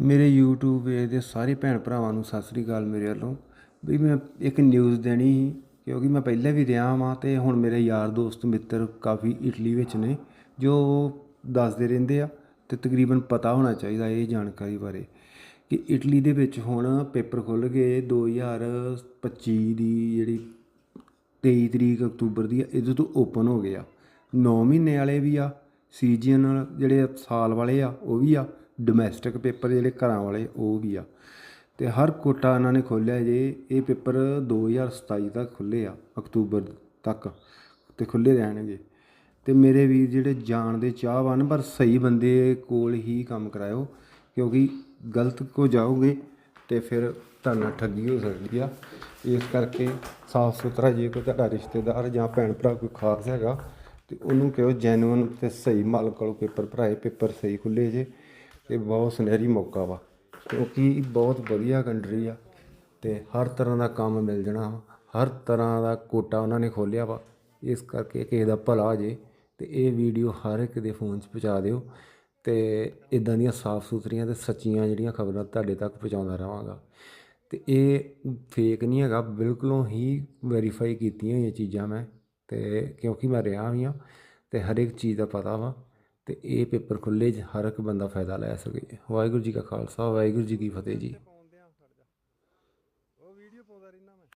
ਮੇਰੇ YouTube ਵੇਖਦੇ ਦੇ ਸਾਰੇ ਭੈਣ ਭਰਾਵਾਂ ਨੂੰ ਸਤਿ ਸ੍ਰੀ ਅਕਾਲ ਮੇਰੇ ਵੱਲੋਂ। ਵੀ ਮੈਂ ਇੱਕ ਨਿਊਜ਼ ਦੇਣੀ ਸੀ, ਕਿਉਂਕਿ ਮੈਂ ਪਹਿਲਾਂ ਵੀ ਰਿਹਾ ਵਾਂ ਅਤੇ ਹੁਣ ਮੇਰੇ ਯਾਰ ਦੋਸਤ ਮਿੱਤਰ ਕਾਫੀ ਇਟਲੀ ਵਿੱਚ ਨੇ, ਜੋ ਦੱਸਦੇ ਰਹਿੰਦੇ ਆ ਅਤੇ ਤਕਰੀਬਨ ਪਤਾ ਹੋਣਾ ਚਾਹੀਦਾ ਇਹ ਜਾਣਕਾਰੀ ਬਾਰੇ ਕਿ ਇਟਲੀ ਦੇ ਵਿੱਚ ਹੁਣ ਪੇਪਰ ਖੁੱਲ੍ਹ ਗਏ 2025 ਦੀ ਜਿਹੜੀ 23 ਤਰੀਕ ਅਕਤੂਬਰ ਦੀ ਆ, ਇਹਦੇ ਤੋਂ ਓਪਨ ਹੋ ਗਿਆ ਆ। 9 ਮਹੀਨੇ ਵਾਲੇ ਵੀ ਆ ਸੀਜ਼ਨਲ ਜਿਹੜੇ ਸਾਲ ਵਾਲੇ ਆ, ਉਹ ਵੀ ਆ। ਡੋਮੈਸਟਿਕ ਪੇਪਰ ਜਿਹੜੇ ਘਰਾਂ ਵਾਲੇ, ਉਹ ਵੀ ਆ। ਤੇ ਹਰ ਕੋਟਾ ਇਹਨਾਂ ਨੇ ਖੋਲ੍ਹਿਆ ਜੇ, ਇਹ ਪੇਪਰ 2027 ਤੱਕ ਖੁੱਲੇ ਆ, ਅਕਤੂਬਰ ਤੱਕ, ਤੇ ਖੁੱਲੇ ਰਹਿਣਗੇ। ਤੇ ਮੇਰੇ ਵੀਰ ਜਿਹੜੇ ਜਾਣ ਦੇ ਚਾਹਵਾਨ, ਪਰ ਸਹੀ ਬੰਦੇ ਕੋਲ ਹੀ ਕੰਮ ਕਰਾਇਓ, ਕਿਉਂਕਿ ਗਲਤ ਕੋ ਜਾਓਗੇ ਤੇ ਫਿਰ ਤੁਹਾਨੂੰ ਠੱਗੀ ਹੋ ਸਕਦੀ ਆ। ਇਸ ਕਰਕੇ ਸਾਫ਼ ਸੁਥਰਾ ਜੇ ਕੋਈ ਤੁਹਾਡਾ ਰਿਸ਼ਤੇਦਾਰ ਜਾਂ ਭੈਣ ਭਰਾ ਕੋਈ ਖਾਸ ਹੈਗਾ, ਤੇ ਉਹਨੂੰ ਕਹੋ ਜੈਨੂਅਨ ਤੇ ਸਹੀ ਮਾਲ ਕੋਲੋਂ ਪੇਪਰ ਭਰਾਏ ਪੇਪਰ ਸਹੀ ਖੁੱਲੇ ਜੇ। ਤੇ ਬਹੁਤ ਸੁਨਹਿਰੀ ਮੌਕਾ ਵਾ। ਕਿਉਂਕਿ ਬਹੁਤ ਵਧੀਆ ਕੰਟਰੀ ਆ ਤੇ ਹਰ ਤਰ੍ਹਾਂ ਦਾ ਕੰਮ ਮਿਲ ਜਾਣਾ ਵਾ। ਹਰ ਤਰ੍ਹਾਂ ਦਾ ਕੋਟਾ ਉਹਨਾਂ ਨੇ ਖੋਲਿਆ ਵਾ। ਇਸ ਕਰਕੇ ਕਿਸੇ ਦਾ ਭਲਾ ਹੋ ਜੇ ਤੇ ਇਹ ਵੀਡੀਓ ਹਰ ਇੱਕ ਦੇ ਫੋਨ 'ਚ ਪਹੁੰਚਾ ਦਿਓ ਤੇ ਇਦਾਂ ਦੀਆਂ ਸਾਫ਼ ਸੁਥਰੀਆਂ ਤੇ ਸੱਚੀਆਂ ਜਿਹੜੀਆਂ ਖਬਰਾਂ ਤੁਹਾਡੇ ਤੱਕ ਪਹੁੰਚਾਉਂਦਾ ਰਹਾਂਗਾ। ਤੇ ਇਹ ਫੇਕ ਨਹੀਂ ਹੈਗਾ, ਬਿਲਕੁਲੋਂ ਹੀ ਵੈਰੀਫਾਈ ਕੀਤੀਆਂ ਹੋਈਆਂ ਚੀਜ਼ਾਂ ਮੈਂ ਤੇ ਕਿਉਂਕਿ ਮੈਂ ਰਿਹਾ ਵੀ ਹਾਂ ਤੇ ਹਰ ਇੱਕ ਚੀਜ਼ ਦਾ ਪਤਾ ਵਾ। ਤੇ ਇਹ ਪੇਪਰ ਖੁੱਲੇ ਜ, ਹਰ ਇੱਕ ਬੰਦਾ ਫਾਇਦਾ ਲੈ ਸਕੇ। ਵਾਹਿਗੁਰੂ ਜੀ ਕਾ ਖਾਲਸਾ, ਵਾਹਿਗੁਰੂ ਜੀ ਕੀ ਫਤਿਹ ਜੀ।